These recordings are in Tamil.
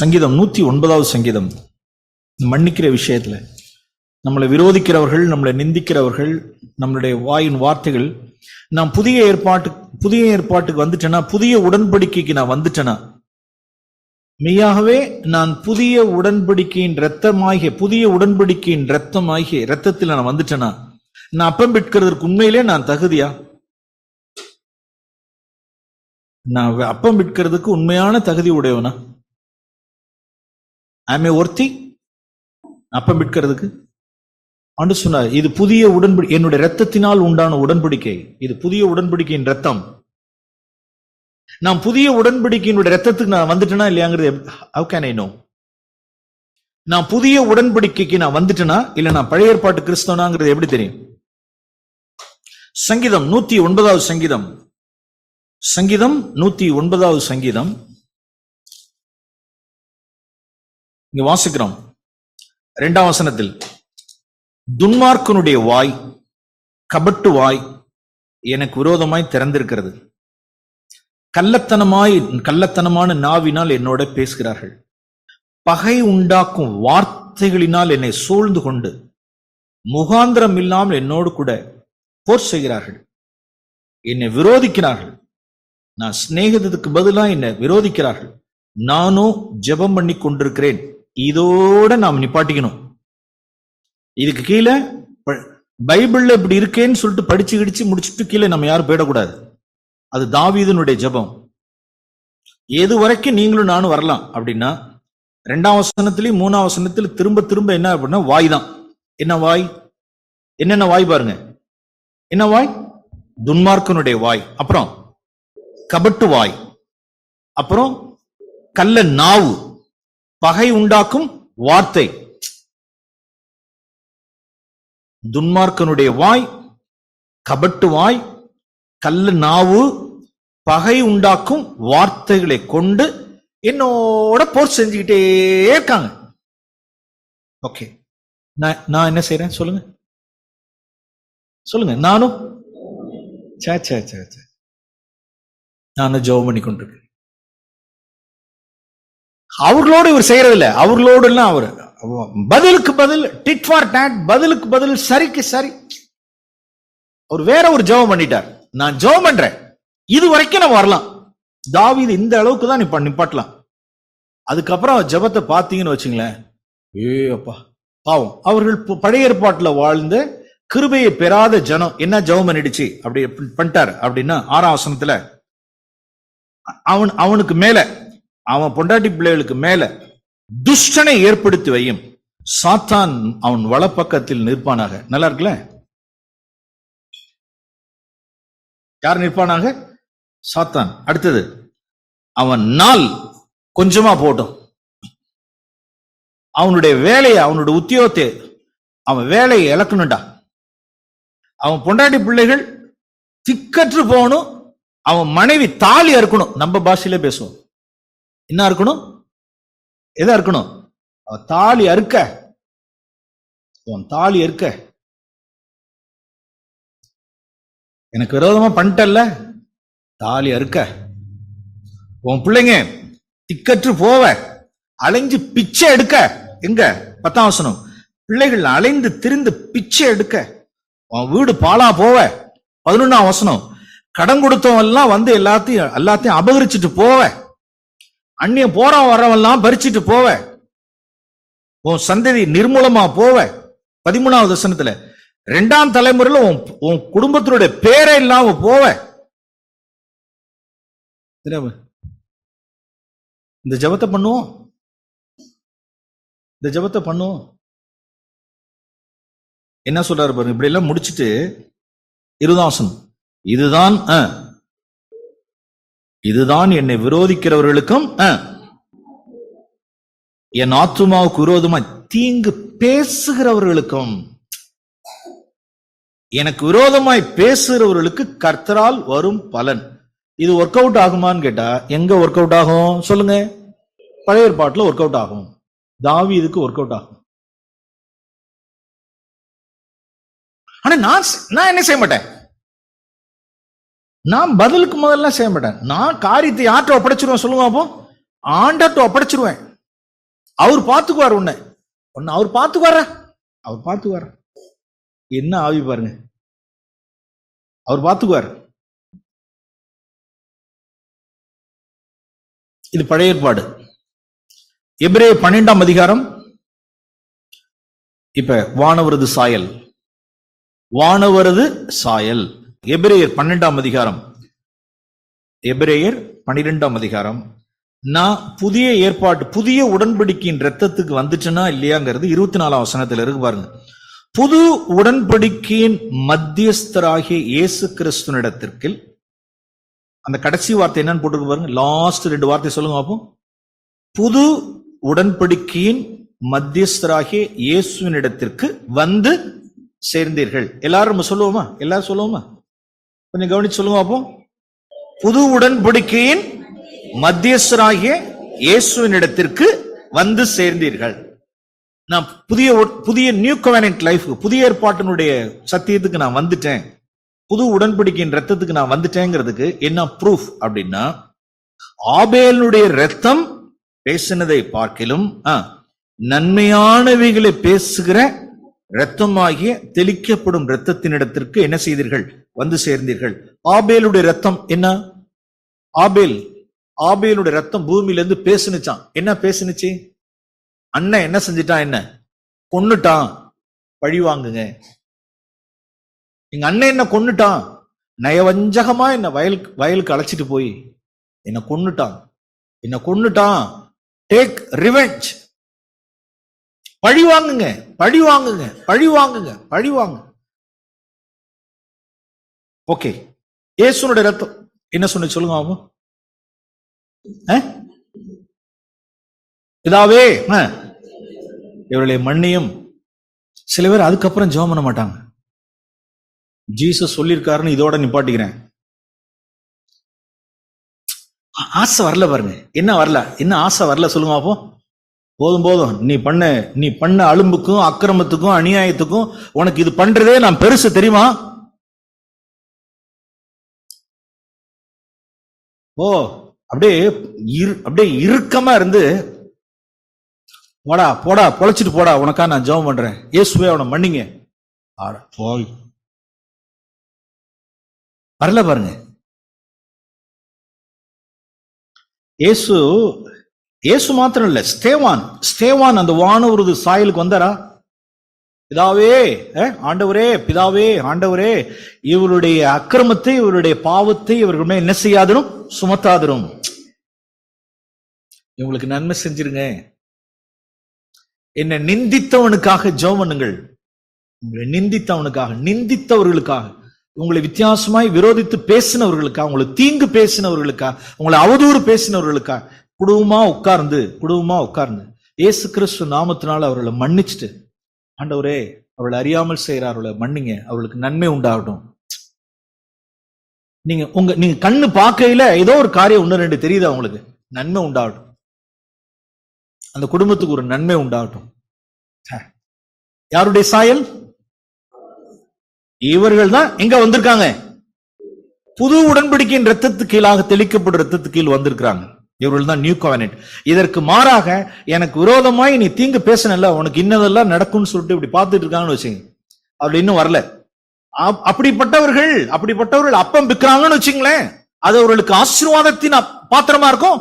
சங்கீதம் நூத்தி ஒன்பதாவது சங்கீதம். மன்னிக்கிற விஷயத்துல. நம்மளை விரோதிக்கிறவர்கள் நம்மளை நிந்திக்கிறவர்கள் நம்மளுடைய வாயின் வார்த்தைகள். நான் புதிய ஏற்பாட்டு புதிய ஏற்பாட்டுக்கு வந்துட்டேனா புதிய உடன்படிக்கைக்கு நான் வந்துட்டேனா? மெய்யாகவே நான் புதிய உடன்படிக்கையின் ரத்தமாகிய புதிய உடன்படிக்கையின் ரத்தமாகிய ரத்தத்தில் நான் வந்துட்டேனா? நான் அப்பம் விற்கிறதுக்கு உண்மையிலே நான் தகுதியா? நான் அப்பம் விற்கிறதுக்கு உண்மையான தகுதி உடையவனா? ஆமே ஒருத்தி அப்பம் விற்கிறதுக்கு? ஆண்டு சொன்னார் இது புதிய உடன்படி என்னுடைய ரத்தத்தினால் உண்டான உடன்படிக்கை. இது புதிய உடன்படிக்கையின் ரத்தம் நான் புதிய உடன்படிக்கையினுடைய ரத்தத்துக்கு நான் வந்துட்டேனா இல்லையாங்கிறது ஹவு கேன் ஐ நோ நான் புதிய உடன்படிக்கைக்கு நான் வந்துட்டேனா இல்ல நான் பழைய ஏற்பாட்டு கிறிஸ்தவனாங்கிறது எப்படி தெரியும்? சங்கீதம் நூத்தி ஒன்பதாவது சங்கீதம். சங்கீதம் நூத்தி ஒன்பதாவது சங்கீதம். இங்க வாசிக்கிறோம். இரண்டாம் வசனத்தில் துன்மார்க்கனுடைய வாய் கபட்டு வாய் எனக்கு விரோதமாய் திறந்திருக்கிறது. கள்ளத்தனமாய் கள்ளத்தனமான நாவினால் என்னோட பேசுகிறார்கள். பகை உண்டாக்கும் வார்த்தைகளினால் என்னை சூழ்ந்து கொண்டு முகாந்திரம் இல்லாமல் என்னோடு கூட போர் செய்கிறார்கள். என்னை விரோதிக்கிறார்கள். நான் சிநேகிதத்துக்கு பதிலா என்னை விரோதிக்கிறார்கள். நானும் ஜெபம் பண்ணி கொண்டிருக்கிறேன் இதோட நாம் நிப்பாட்டிக்கணும். இதுக்கு கீழே ப- பைபிள்ல இப்படி இருக்கேன்னு சொல்லிட்டு படிச்சு கிடிச்சு முடிச்சுட்டு கீழே நம்ம யாரும் போயிடக்கூடாது. அது தாவீதனுடைய ஜெபம். எது வரைக்கும் நீங்களும் நானும் வரலாம் அப்படின்னா ரெண்டாம் வசனத்திலையும் மூணாம் வசனத்துல திரும்ப திரும்ப என்ன அப்படின்னா வாய் தான். என்ன வாய்? என்னென்ன வாய் பாருங்க. என்ன வாய்? துன்மார்க்கனுடைய வாய். அப்புறம் கபட்டு வாய். அப்புறம் கல்ல நாவு. பகை உண்டாக்கும் வார்த்தை. துன்மார்க்கனுடைய வாய் கபட்டு வாய் கல்லு நாவு பகை உண்டாக்கும் வார்த்தைகளை கொண்டு என்னோட போர் செஞ்சுக்கிட்டே இருக்காங்க. ஓகே. நான் நான் என்ன செய்யறேன் சொல்லுங்க. சொல்லுங்க. நானும் சே சே சே சே. நானும் ஜோம் பண்ணி கொண்டிருக்கேன் அவர்களோடு இவர் செய்யறது இல்ல அவர்களோடு எல்லாம் அவர். பதிலுக்கு பதில் டிட் ஃபார் டேட் பதிலுக்கு பதில் சரிக்கு சரி. அவர் வேற ஒரு ஜெபம் பண்ணிட்டார். நான் ஜெபம் பண்றேன். இது வரைக்கும் நான் வரலாம். தாவிது இந்த அளவுக்கு தான் நிப்பா நிப்பாட்டலாம். அதுக்கப்புறம் ஜெபத்தை பார்த்தீங்கன்னு வச்சுங்களேன். ஏ அப்பா. பாவம். அவர்கள் பழைய ஏற்பாட்டுல வாழ்ந்த கிருபையை பெறாத ஜனம். என்ன ஜெபம் பண்ணிடுச்சு? அப்படி பண்ணிட்டார். அப்படின்னா ஆறாம் வசனத்துல அவன் அவனுக்கு மேல அவன் பொண்டாட்டி பிள்ளைகளுக்கு மேல துஷ்டனை ஏற்படுத்தி வையும். சாத்தான் அவன் வலப்பக்கத்தில் நிற்பானாக. நல்லா இருக்குல்ல? யார் நிற்பானாக? சாத்தான். அடுத்தது அவன் நாள் கொஞ்சமா போட்டும். அவனுடைய வேலையை அவனுடைய உத்தியோகத்தை அவன் வேலையை இழக்கணும்டா. அவன் பொண்டாட்டி பிள்ளைகள் திக்கற்று போகணும் அவன் மனைவி தாலி அறுக்கணும். நம்ம பாஷையில பேசுவோம். என்ன இருக்கணும்? எதா இருக்கணும்? தாலி அறுக்க. உன் தாலி அறுக்க. எனக்கு விரோதமா பண்ணிட்டல்ல? தாலி அறுக்க. உன் பிள்ளைங்க திக்கற்று போவ. அலைஞ்சு பிச்சை எடுக்க. எங்க? பத்தாம் வசனம். பிள்ளைகள் அலைந்து திரிந்து பிச்சை எடுக்க. உன் வீடு பாலா போவ. பதினொன்னாம் வசனம். கடன் கொடுத்தவன் எல்லாம் வந்து எல்லாத்தையும் எல்லாத்தையும் அபகரிச்சுட்டு போவ. அந்நிய போறவன் வரவெல்லாம் பறிச்சுட்டு போவ. உன் சந்ததி நிர்மூலமா போவ. பதிமூணாவது வசனத்துல ரெண்டாம் தலைமுறையில உன் உன் குடும்பத்தினுடைய பேரே இல்லாம போவ. இந்த ஜெபத்தை பண்ணுவோம். இந்த ஜெபத்தை பண்ணுவோம். என்ன சொல்றாரு பாருங்க இப்படி எல்லாம் முடிச்சிட்டு இருதாசனம் இதுதான் ஆ, இதுதான் என்னை விரோதிக்கிறவர்களுக்கும் என் ஆத்துமாவுக்கு விரோதமாய் தீங்கு பேசுகிறவர்களுக்கும் எனக்கு விரோதமாய் பேசுகிறவர்களுக்கு கர்த்தரால் வரும் பலன். இது ஒர்க் அவுட் ஆகுமான்னு கேட்டா எங்க ஒர்க் அவுட் ஆகும்? சொல்லுங்க. பழைய ஏற்பாட்டுல ஒர்க் அவுட் ஆகும். தாவி இதுக்கு ஒர்க் அவுட் ஆகும். ஆனா நான் நான் என்ன செய்ய மாட்டேன்? நான் பதிலுக்கு முதல்ல செய்ய மாட்டேன். நான் காரியத்தை யார்கிட்ட ஒப்படைச்சிருவேன் சொல்லுங்க அப்போ ஆண்டர்ட்ட ஒப்படைச்சிருவேன். அவர் பார்த்துக்குவார் உன்னை. உன்னை அவர் பார்த்துக்குவார? அவர் பார்த்துக்குவார்? என்ன ஆவி பாருங்க. அவர் பார்த்துக்குவார். இது பழைய ஏற்பாடு. எபிரே பன்னெண்டாம் அதிகாரம். இப்ப வானவரது சாயல். வானவரது சாயல். எபிரேயர் பன்னெண்டாம் அதிகாரம். எபிரேயர் பன்னிரெண்டாம் அதிகாரம். நான் புதிய ஏற்பாடு புதிய உடன்படிக்கையின் ரத்தத்துக்கு வந்துச்சுன்னா இல்லையாங்கிறது இருபத்தி நாலாம் வசனத்துல இருக்கு பாருங்க. புது உடன்படிக்கையின் மத்தியஸ்தராகிய இயேசு கிறிஸ்துவனிடத்திற்கு அந்த கடைசி வார்த்தை என்னன்னு போட்டுருக்கு பாருங்க. லாஸ்ட் ரெண்டு வார்த்தை சொல்லுங்க பார்ப்போம் புது உடன்படிக்கையின் மத்தியஸ்தராகிய இயேசுவினிடத்திற்கு வந்து சேர்ந்தீர்கள். எல்லாரும் நம்ம சொல்லுவோமா? எல்லாரும் சொல்லுவோமா? கொஞ்சம் கவனிச்சு சொல்லுங்க பார்ப்போம் புது உடன்படிக்கையின் மத்தியஸ்தராகிய இயேசுவினிடத்திற்கு வந்து சேர்ந்தீர்கள். நான் புதிய புதிய நியூ கவனன்ட் லைஃப் புதிய ஏற்பாட்டினுடைய சத்தியத்துக்கு நான் வந்துட்டேன். புது உடன்படிக்கையின் ரத்தத்துக்கு நான் வந்துட்டேங்கிறதுக்கு என்ன ப்ரூஃப் அப்படின்னா ஆபேலனுடைய ரத்தம் பேசினதை பார்க்கிலும் ஆ, நன்மையானவைகளை பேசுகிற இரத்தமாகிய தெளிக்கப்படும் இரத்தத்தினிடத்திற்கு என்ன செய்தீர்கள்? வந்து சேர்ந்தீர்கள். ஆபேலுடைய ரத்தம் என்ன? ஆபேல் ஆபேலுடைய ரத்தம் பூமியிலேருந்து பேசுனுச்சான் என்ன பேசுனுச்சு? அண்ணன் என்ன செஞ்சிட்டான்? என்ன? கொன்னுட்டான். பழி வாங்குங்க. எங்க அண்ணன் என்ன கொன்னுட்டான்? நயவஞ்சகமா என்ன வயல் வயலுக்கு அழைச்சிட்டு போய் என்ன கொன்னுட்டான். என்ன கொன்னுட்டான். டேக் ரிவெஞ்ச் பழி வாங்குங்க. பழி வாங்குங்க. பழி வாங்குங்க. பழி வாங்க. ஓகே. இயேசுனுடைய ரத்தம். என்ன சொன்ன சொல்லுங்க பாப்போம். இதாவே பிதாவே இவர்களை சில பேர் அதுக்கப்புறம் ஜெபம் பண்ண மாட்டாங்க. ஜீசஸ் சொல்லியிருக்காருன்னு இதோட நிப்பாட்டிக்கிறேன். ஆசை வரல பாருங்க. என்ன வரல? என்ன ஆசை வரல சொல்லுங்க அப்போ போதும் போதும். நீ பண்ண. நீ பண்ண அலும்புக்கும் அக்கிரமத்துக்கும் அநியாயத்துக்கும் உனக்கு இது பண்றதே நான் பெருசு தெரியுமா? ஓ அப்படியே இரு அப்படியே இறுக்கமா இருந்து போடா போடா பொழைச்சிட்டு போடா உனக்கா நான் ஜெபம் பண்றேன். இயேசுவே அவனை மன்னிங்க. ஆட போய். வரல பாருங்க. இயேசு இயேசு மாத்திரம் இல்ல ஸ்டேவான் ஸ்டேவான் அந்த வானூர்து சாயலுக்கு வந்தாரா? பிதாவே ஆண்டவரே பிதாவே ஆண்டவரே இவருடைய அக்கிரமத்தை இவருடைய பாவத்தை இவர்கள் மேல் என்ன செய்யாதிரும்? சுமத்தாதிரும். இவங்களுக்கு நன்மை செஞ்சிருங்க. என்னை நிந்தித்தவனுக்காக ஜோம் பண்ணுங்கள். உங்களை நிந்தித்தவனுக்காக நிந்தித்தவர்களுக்காக உங்களை வித்தியாசமாய் விரோதித்து பேசினவர்களுக்கா உங்களை தீங்கு பேசினவர்களுக்கா உங்களை அவதூறு பேசினவர்களுக்கா குடும்பமா உட்கார்ந்து குடும்பமா உட்கார்ந்து ஏசு கிறிஸ்து நாமத்தினால அவர்களை மன்னிச்சுட்டு ஆண்டவரே அவர்களை அறியாமல் செய்யறார்களை மன்னிங்க அவர்களுக்கு நன்மை உண்டாகட்டும். நீங்க உங்க நீங்க கண்ணு பார்க்கையில ஏதோ ஒரு காரியம் ஒண்ணு ரெண்டு தெரியுதா அவங்களுக்கு நன்மை உண்டாகட்டும். அந்த குடும்பத்துக்கு ஒரு நன்மை உண்டாகட்டும். யாருடைய சாயல்? இவர்கள் தான் எங்க வந்திருக்காங்க? புது உடன்படிக்கையின் ரத்தத்துக்கு கீழாக தெளிக்கப்படும் ரத்தத்துக்கு கீழ் வந்திருக்கிறாங்க. இவர்கள் தான் நியூ கவனட் இதற்கு மாறாக எனக்கு விரோதமாய் நீ தீங்கு பேசினல உனக்கு இன்னதெல்லாம் நடக்கும்னு சொல்லிட்டு இப்படி பார்த்துட்டு இருக்காங்கன்னு வச்சுங்க. அவர் இன்னும் வரல. அப்படிப்பட்டவர்கள் அப்படிப்பட்டவர்கள் அப்பம் விற்கிறாங்கன்னு வச்சுங்களேன் அது அவர்களுக்கு ஆசீர்வாதத்தின் பாத்திரமா இருக்கும்?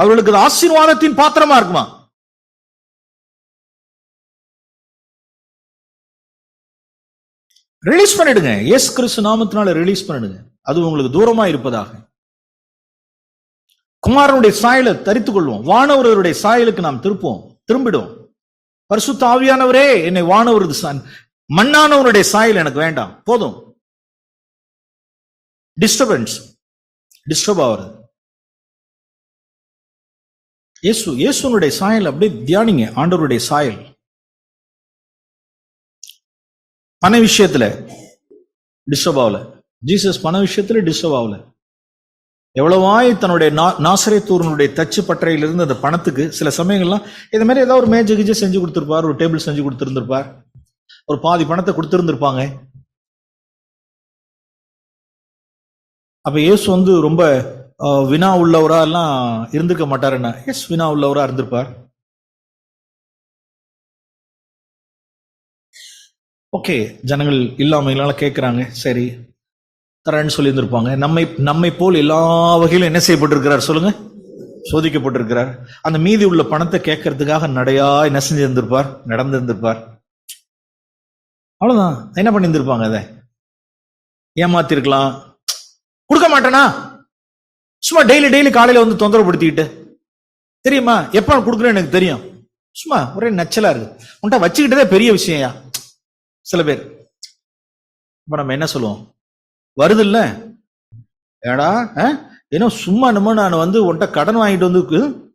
அவர்களுக்கு அது ஆசீர்வாதத்தின் பாத்திரமா இருக்குமா? ரிலீஸ் பண்ணிடுங்க. எஸ் கிறிஸ்து நாமத்தினால ரிலீஸ் பண்ணிடுங்க. அது உங்களுக்கு தூரமா இருப்பதாக. குமாரனுடைய சாயலை தரித்துக் கொள்வோம். வானவரவருடைய சாயலுக்கு நாம் திருப்போம் திரும்பிடுவோம். பரிசுத்த ஆவியானவரே என்னை வானவரது மண்ணானவருடைய சாயல் எனக்கு வேண்டாம். போதும். டிஸ்டர்பன்ஸ் டிஸ்டர்ப் ஆகிறது இயேசு இயேசுனுடைய சாயல் அப்படியே தியானிங்க. ஆண்டவருடைய சாயல். பண விஷயத்துல டிஸ்டர்ப் ஆகலை ஜீசஸ் பண விஷயத்துல டிஸ்டர்ப் ஆகல. எவ்வளவாய் தன்னுடைய நா- நாசரேத்தூரனுடைய தச்சு பட்டறையிலிருந்து அந்த பணத்துக்கு சில சமயங்கள்லாம் இது மாதிரி ஏதாவது ஒரு மேஜை கிஜை செஞ்சு கொடுத்துருப்பார் ஒரு டேபிள் செஞ்சு கொடுத்துருந்துருப்பார் ஒரு பாதி பணத்தை கொடுத்துருந்துருப்பாங்க. அப்ப இயேசு வந்து ரொம்ப வினா உள்ளவரா எல்லாம் இருந்திருக்க என்ன? எஸ் வினா உள்ளவரா இருந்திருப்பார். ஓகே ஜனங்கள் இல்லாமல் கேட்குறாங்க சரி. தரேன்னு சொல்லி இருந்திருப்பாங்க நம்மை நம்மை போல் எல்லா வகையிலும் என்ன செய்யப்பட்டிருக்கிறார் சொல்லுங்க? சோதிக்கப்பட்டிருக்கிறார். அந்த மீதி உள்ள பணத்தை கேட்கறதுக்காக நடையா என்ன செஞ்சிருந்திருப்பார்? நடந்திருந்திருப்பார். அவ்வளவுதான். என்ன பண்ணியிருந்திருப்பாங்க அதை? ஏமாத்திருக்கலாம். கொடுக்க மாட்டேனா? சும்மா டெய்லி டெய்லி காலையில வந்து தொந்தரவுப்படுத்திக்கிட்டு தெரியுமா? எப்ப கொடுக்குறேன்னு எனக்கு தெரியும். சும்மா ஒரே நச்சலா இருக்கு. உன்கிட்ட வச்சுக்கிட்டதே பெரிய விஷயம்யா சில பேர். இப்ப நம்ம என்ன சொல்லுவோம்? வருது இல்ல ஏடா ஏன்னா சும்மா நம்ம நான் வந்து உன்கிட்ட கடன் வாங்கிட்டு வந்து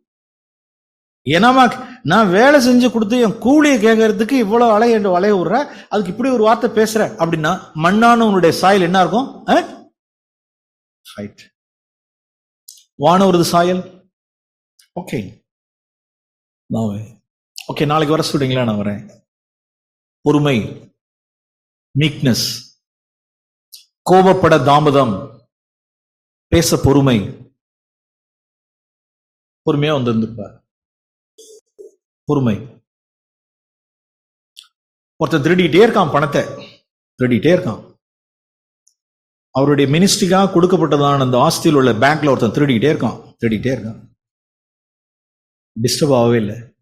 என்னமா நான் வேலை செஞ்சு கொடுத்து என் கூலியை கேட்கறதுக்கு இவ்வளவு அலைய வளைய விடுற? அதுக்கு இப்படி ஒரு வார்த்தை பேசுற? அப்படின்னா மண்ணான உன்னுடைய சாயல் என்ன இருக்கும்? ரைட் வானவரது சாயல்? ஓகே ஓகே நாளைக்கு வர சொல்றீங்களா? நான் வரேன். பொறுமை. மீக்னஸ் கோபப்பட தாமதம் பேச பொறுமை. பொறுமையா வந்திருந்திருப்பார் பொறுமை. ஒருத்தன் திருடிக்கிட்டே இருக்கான் பணத்தை. திருடிட்டே இருக்கான். அவருடைய மினிஸ்ட்ரிக்காக கொடுக்கப்பட்டதான அந்த ஆஸ்தியில் உள்ள பேங்க்ல ஒருத்தன் திருடிக்கிட்டே இருக்கான். திருடிக்கிட்டே இருக்கான். டிஸ்டர்ப் ஆகவே இல்லை.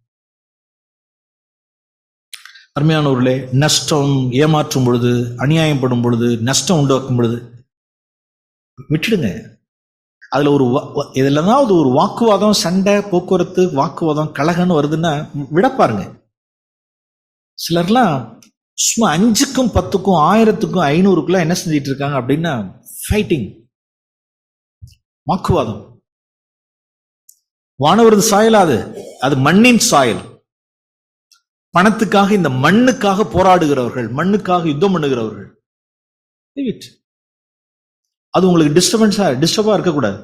அருமையானவர்களே நஷ்டம் ஏமாற்றும் பொழுது அநியாயப்படும் பொழுது நஷ்டம் உண்டாக்கும் பொழுது விட்டுடுங்க. அதுல ஒரு வா- தான் ஒரு வாக்குவாதம் சண்டை போக்குவரத்து வாக்குவாதம் கழகன்னு வருதுன்னா விட பாருங்க சிலர்லாம் சும்மா அஞ்சுக்கும் பத்துக்கும் ஆயிரத்துக்கும் ஐநூறுக்குலாம் என்ன செஞ்சிட்டு இருக்காங்க அப்படின்னா ஃபைட்டிங் வாக்குவாதம். வானவரது அது? அது மண்ணின் சாயல். பணத்துக்காக இந்த மண்ணுக்காக போராடுகிறவர்கள் மண்ணுக்காக யுத்தம் பண்ணுகிறவர்கள். அது உங்களுக்கு டிஸ்டர்பன்ஸா டிஸ்டர்பா இருக்கக்கூடாது.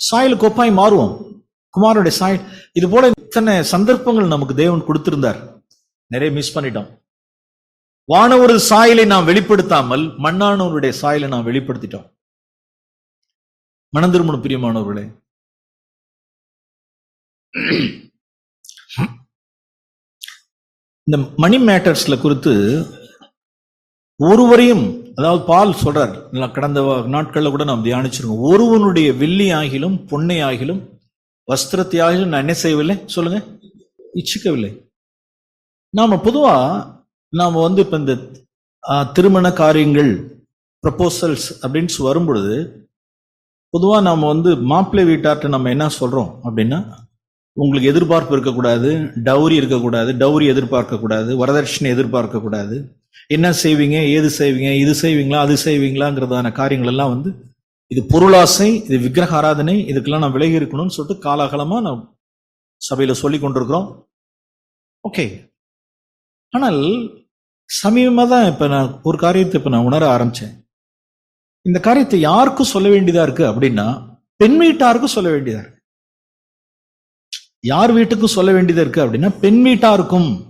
சாயல் கொப்பாய் மாறுவோம். குமாரனுடைய சாயல். இது போல இத்தனை சந்தர்ப்பங்கள் நமக்கு தேவன் கொடுத்திருந்தார். நிறைய மிஸ் பண்ணிட்டோம். வானவரது சாயலை நாம் வெளிப்படுத்தாமல் மண்ணானவருடைய சாயலை நாம் வெளிப்படுத்திட்டோம். மனந்திருமண பிரியமானவர்களே. இந்த மணி மேட்டர்ஸ்ல குறித்து ஒருவரையும் அதாவது பால் சொல்றார் நல்லா கடந்த நாட்களில் நாட்கள்ல கூட நாம் தியானிச்சிருக்கோம். ஒருவனுடைய வெள்ளி ஆகிலும் பொன்னை ஆகிலும் வஸ்திரத்தை ஆகிலும் நான் என்ன செய்யவில்லை? சொல்லுங்க. இச்சிக்கவில்லை. நாம பொதுவா நாம வந்து இப்ப இந்த திருமண காரியங்கள் ப்ரப்போசல்ஸ் அப்படின்னு வரும் பொழுது பொதுவா நாம வந்து மாப்பிள்ளை வீட்டார்ட்ட நம்ம என்ன சொல்றோம் அப்படின்னா உங்களுக்கு எதிர்பார்ப்பு இருக்கக்கூடாது டவுரி இருக்கக்கூடாது டவுரி எதிர்பார்க்கக்கூடாது வரதட்சணை எதிர்பார்க்கக்கூடாது. என்ன செய்வீங்க ஏது செய்வீங்க இது செய்வீங்களா அது செய்வீங்களாங்கிறதான காரியங்கள் எல்லாம் வந்து இது பொருளாசை இது விக்கிரக ஆராதனை இதுக்கெல்லாம் நான் விலகி இருக்கணும்னு சொல்லிட்டு காலாகலமாக நான் சபையில் சொல்லி கொண்டிருக்கிறோம். ஓகே. ஆனால் சமீபமாக தான் இப்போ நான் ஒரு காரியத்தை இப்போ நான் உணர ஆரம்பித்தேன் இந்த காரியத்தை யாருக்கும் சொல்ல வேண்டியதாக இருக்குது அப்படின்னா பெண் வீட்டாருக்கும் சொல்ல வேண்டியதாக இருக்கு. யார் வீட்டுக்கும் சொல்ல வேண்டியது இருக்கு அப்படின்னா பெண் வீட்டாருக்கும்.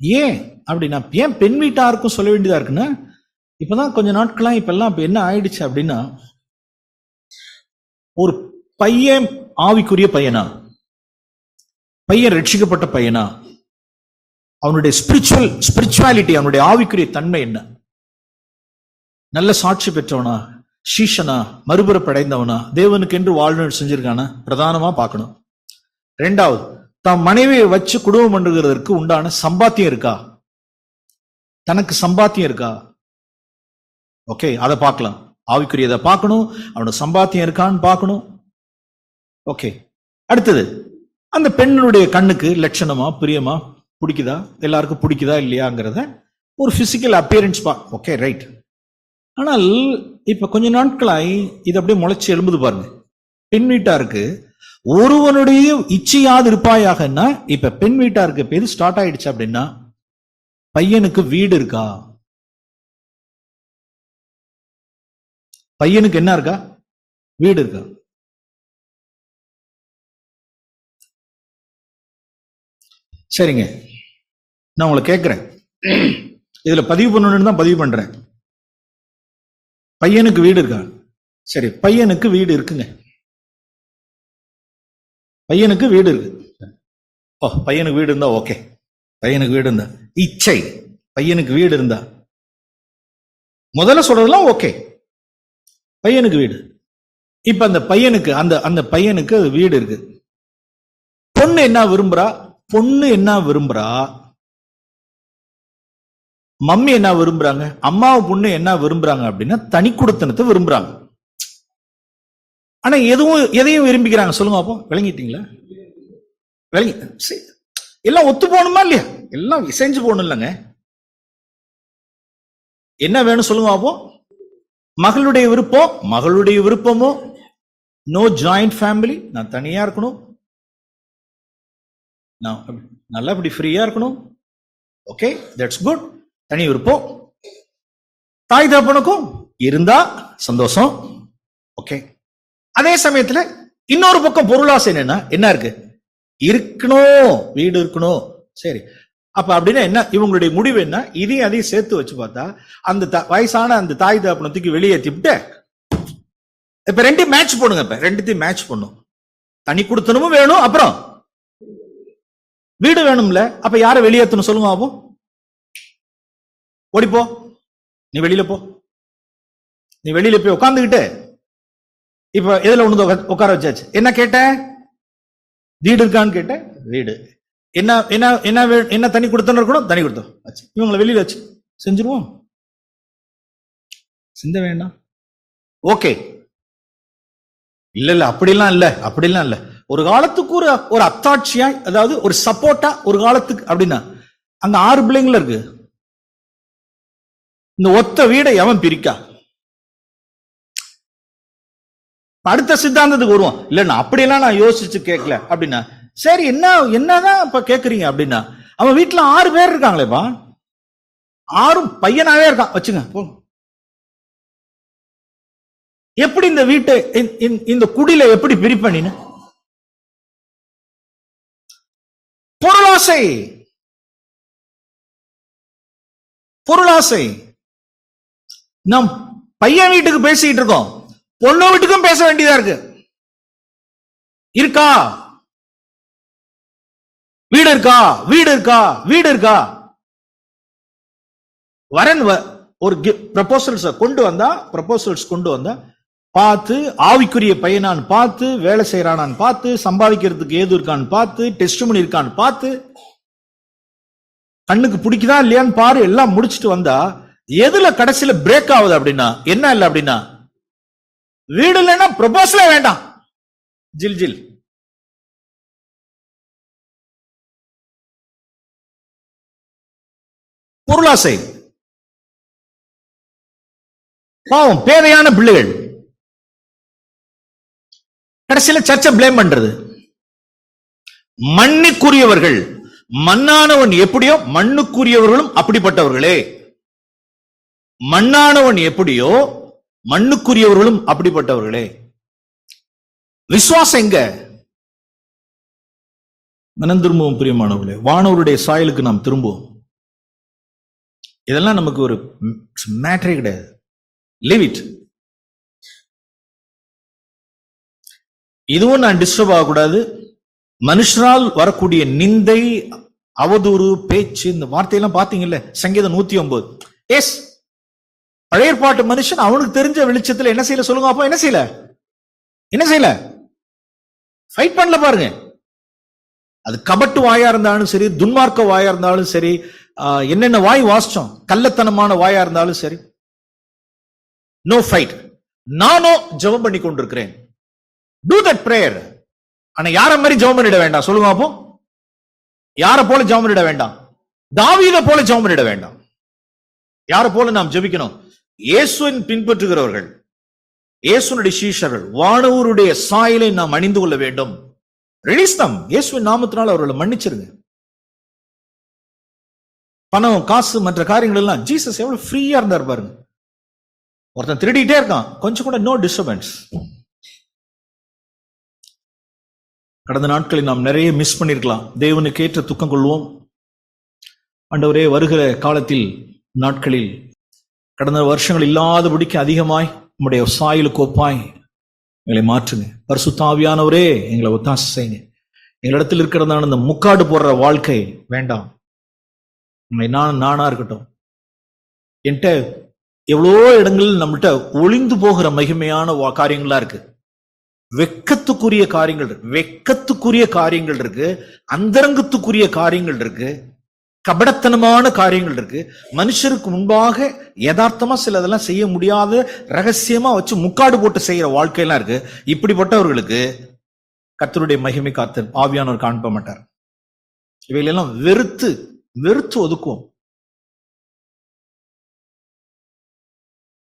ஏன் அப்படின்னா ஏன் பெண் வீட்டாருக்கும் சொல்ல வேண்டியதா இருக்குன்னா இப்பதான் கொஞ்ச நாட்களா இப்பெல்லாம் இப்ப என்ன ஆயிடுச்சு அப்படின்னா ஒரு பையன் ஆவிக்குரிய பையனா? பையன் ரட்சிக்கப்பட்ட பையனா? அவனுடைய ஸ்பிரிச்சுவல் ஸ்பிரிச்சுவாலிட்டி அவனுடைய ஆவிக்குரிய தன்மை என்ன? நல்ல சாட்சி பெற்றவனா? சீஷனா? மறுபுறப்படைந்தவனா? தேவனுக்கு என்று வாழ்நாள் செஞ்சிருக்கானா? பிரதானமா பார்க்கணும். ரெண்டாவது தம் மனைவியை வச்சு குடும்பம் பண்ணுகிறதற்கு உண்டான சம்பாத்தியம் இருக்கா? தனக்கு சம்பாத்தியம் இருக்கா? ஓகே அதை பார்க்கலாம். ஆவிக்குரியதை பார்க்கணும் அவனோட சம்பாத்தியம் இருக்கான்னு பார்க்கணும். ஓகே அடுத்தது அந்த பெண்ணுடைய கண்ணுக்கு லட்சணமா பிரியமா பிடிக்குதா? எல்லாருக்கும் பிடிக்குதா இல்லையாங்கிறத ஒரு பிசிக்கல் அப்பியரன்ஸ் பா ஓகே ரைட் ஆனால் இப்ப கொஞ்ச நாட்களாய் இது அப்படியே முளைச்சு எழும்புது பாருங்க. பெண் வீட்டாருக்கு ஒருவனுடைய இச்சையாது இருப்பாயாகன்னா இப்ப பெண் வீட்டாருக்கு பேர் ஸ்டார்ட் ஆயிடுச்சு அப்படின்னா பையனுக்கு வீடு இருக்கா? பையனுக்கு என்ன இருக்கா? வீடு இருக்கா? சரிங்க. நான் உங்களை கேட்கிறேன். இதுல பதிவு பண்ணணும்னு தான் பதிவு பண்றேன். பையனுக்கு வீடு இருக்கா? சரி பையனுக்கு வீடு இருக்குங்க. பையனுக்கு வீடு இருக்கு. ஓ பையனுக்கு வீடு இருந்தா ஓகே பையனுக்கு வீடு இருந்தா. இச்சை. பையனுக்கு வீடு இருந்தா. முதல்ல சொல்றதெல்லாம் ஓகே பையனுக்கு வீடு. இப்ப அந்த பையனுக்கு அந்த அந்த பையனுக்கு அது வீடு இருக்கு. பொண்ணு என்ன விரும்புறா? பொண்ணு என்ன விரும்புறா? மம்மி என்ன விரும்புறாங்க? அம்மாவை பொண்ணு என்ன விரும்புறாங்க அப்படின்னா தனி குடுத்தனத்தை விரும்புறாங்க. ஆனா எதுவும் எதையும் விரும்பிக்கிறாங்க? சொல்லுங்க அப்போ. விளங்கிட்டீங்களா? விளங்கி எல்லாம் ஒத்து போகணுமா இல்லையா? எல்லாம் இசைஞ்சு போகணும் இல்லைங்க. என்ன வேணும் சொல்லுங்க அப்போ? மகளுடைய விருப்பம் மகளுடைய விருப்பமோ? நோ ஜாயிண்ட் ஃபேமிலி நான் தனியா இருக்கணும். நான் அப்படி- நல்லா இப்படி ஃப்ரீயா இருக்கணும். ஓகே தட்ஸ் குட் தனி விருப்பம் தாய் தகப்பனுக்கும் இருந்தா சந்தோஷம். ஓகே அதே சமயத்துல இன்னொரு பக்கம் பொருளாசை என்னன்னா என்ன இருக்கு? இருக்கணும் வீடு இருக்கணும் சரி. அப்ப அப்படின்னா என்ன? இவங்களுடைய முடிவு என்ன? இதையும் அதையும் சேர்த்து வச்சு பார்த்தா அந்த வயசான அந்த தாய் தாப்பனை தூக்கி வெளியேற்றி விட்டு இப்ப ரெண்டையும் மேட்ச் பண்ணுங்க இப்ப. ரெண்டுத்தையும் மேட்ச் பண்ணும். தனி கொடுத்தனமும் வேணும் அப்புறம் வீடு வேணும்ல அப்ப யாரை வெளியேற்றணும் சொல்லுங்க அப்போ ஓடிப்போ. நீ வெளியில போ. நீ வெளியில போய் உட்காந்துக்கிட்டு இப்ப எதுல ஒண்ணு உட்கார வச்சாச்சு? என்ன கேட்ட? வீடு இருக்கான்னு கேட்ட? வீடு. என்ன என்ன என்ன என்ன தனி கொடுத்தன இருக்கணும்? தனி கொடுத்தோம். ஆச்சு இவங்களை வெளியில வச்சு. செஞ்சிருவோம். சிந்த வேண்டாம். ஓகே. இல்ல இல்ல அப்படிலாம் இல்ல. அப்படிலாம் இல்ல. ஒரு காலத்துக்கு ஒரு ஒரு அத்தாட்சியா அதாவது ஒரு சப்போர்ட்டா ஒரு காலத்துக்கு அப்படின்னா அங்க ஆறு பிள்ளைங்கள இருக்கு. இந்த ஒத்த வீடை எவன் பிரிக்கா? அடுத்த சித்தாந்தத்துக்கு வருவோம். இல்ல அப்படியெல்லாம் நான் யோசிச்சு கேட்கல. அப்படின்னா சரி என்ன என்னதான் இப்ப கேக்குறீங்க அப்படின்னா அவன் வீட்டுல ஆறு பேர் இருக்காங்களேப்பா ஆறும் பையனாவே இருக்கான். வச்சுங்க போ. எப்படி இந்த வீட்டை இந்த- குடியில குடில எப்படி பிரிப்பணின்னு பொருளாசை. பொருளாசை. நாம் பையன் வீட்டுக்கு பேசிட்டு இருக்கோம். பொண்ணு வீட்டுக்கும் பேச வேண்டியதா இருக்கு. இருக்கா? வீடு இருக்கா? வீடு இருக்கா? வீடு இருக்கா? வரன் வ- ஒரு ப்ரப்போசல்ஸ் கொண்டு வந்தா ப்ரப்போசல்ஸ் கொண்டு வந்தா பார்த்து ஆவிக்குரிய பையனான்னு பார்த்து வேலை செய்யறானான்னு பார்த்து சம்பாதிக்கிறதுக்கு ஏது இருக்கான்னு பார்த்து டெஸ்ட் மணி இருக்கான்னு பார்த்து கண்ணுக்கு பிடிக்குதா இல்லையான்னு பாரு எல்லாம் முடிச்சுட்டு வந்தா எதுல கடைசியில பிரேக் ஆகுது அப்படின்னா என்ன இல்லை அப்படின்னா வீடு இல்லைன்னா ப்ரொபோசலே வேண்டாம். ஜில் ஜில். பொருளாசை. பாவம் பேதையான பிள்ளைகள் கடைசியில சர்ச்சை பிளேம் பண்றது. மண்ணுக்குரியவர்கள் மண்ணானவன் எப்படியோ மண்ணுக்குரியவர்களும் அப்படிப்பட்டவர்களே. மண்ணானவன் எப்படியோ மண்ணுக்குரியவர்களும் அப்படிப்பட்டவர்களே. விசுவாசம் எங்க? மனம் திரும்பவும் பிரியமானவர்களே வானவருடைய சாயலுக்கு நாம் திரும்புவோம். இதெல்லாம் நமக்கு ஒரு மேட்டரே கிடையாது. லிவ் இட் இதுவும் நான் டிஸ்டர்ப் ஆகக்கூடாது. மனுஷரால் வரக்கூடிய நிந்தை அவதூறு பேச்சு இந்த வார்த்தையெல்லாம் பாத்தீங்கல்ல சங்கீதம் நூத்தி ஒன்பது. எஸ் பழைய பாட்டு மனுஷன் அவனுக்கு தெரிஞ்ச வெளிச்சத்துல என்ன செய்யல சொல்லுங்க அப்போ என்ன செய்யல? என்ன செய்யல? ஃபைட் பண்ணல பாருங்க. அது கபட்டு வாயா இருந்தாலும் சரி துன்மார்க்க வாயா இருந்தாலும் சரி என்னென்ன வாய் வாசிச்சோம் கள்ளத்தனமான வாயா இருந்தாலும் சரி நோ ஃபைட் நானும் ஜெபம் பண்ணி கொண்டிருக்கிறேன். டூ தட் பிரேயர் ஆனா யார மாதிரி ஜெபம் பண்ணிட வேண்டாம்? சொல்லுங்க அப்போ. யார போல ஜெபம் பண்ணிட வேண்டாம்? தாவீத போல ஜெபம் பண்ணிட வேண்டாம். யார போல நாம் ஜெபிக்கணும்? இயேசுவின் பின்பற்றுகிறவர்கள் இயேசுனுடைய சீஷர்கள் வானவருடைய சாயலை நாம் அணிந்து கொள்ள வேண்டும். ரிலீஸ் தம் இயேசுவின் நாமத்தினால் அவர்களை மன்னிச்சிருங்க. பணம் காசு மற்ற காரியங்கள் எல்லாம் ஜீசஸ் எவ்வளவு ஃப்ரீயா இருந்தார் பாருங்க. ஒருத்தன் திருடிட்டே இருக்கான். கொஞ்சம் கூட நோ டிஸ்டர்பன்ஸ் கடந்த நாட்களில் நாம் நிறைய மிஸ் பண்ணிருக்கலாம். தேவனுக்கு ஏற்ற துக்கம் கொள்வோம். அண்டவரே வருகிற காலத்தில் நாட்களில் கடந்த வருஷங்கள் இல்லாதபடிக்கு அதிகமாய் உம்முடைய சாயலுக்கு ஒப்பாய் எங்களை மாற்றுங்க. பரிசுத்தாவியானவரே எங்களை ஒத்தாசை செய்யுங்க. எங்களிடத்தில் இருக்கிறதான இந்த முக்காடு போடுற வாழ்க்கை வேண்டாம். நான் நானா இருக்கட்டும். என்கிட்ட எவ்வளோ இடங்களில் நம்மள்கிட்ட ஒளிந்து போகிற மகிமையான வா- காரியங்களா இருக்கு. வெக்கத்துக்குரிய காரியங்கள் இருக்கு. வெக்கத்துக்குரிய காரியங்கள் இருக்கு. அந்தரங்கத்துக்குரிய காரியங்கள் இருக்கு. கபடத்தனமான காரியங்கள் இருக்கு. மனுஷருக்கு முன்பாக யதார்த்தமா சில இதெல்லாம் செய்ய முடியாத ரகசியமா வச்சு முக்காடு போட்டு செய்யற வாழ்க்கையெல்லாம் இருக்கு. இப்படிப்பட்டவர்களுக்கு கத்தருடைய மகிமை காத்து ஆவியானவர் காண்ப மாட்டார். இவைகளெல்லாம் வெறுத்து வெறுத்து ஒதுக்குவோம்.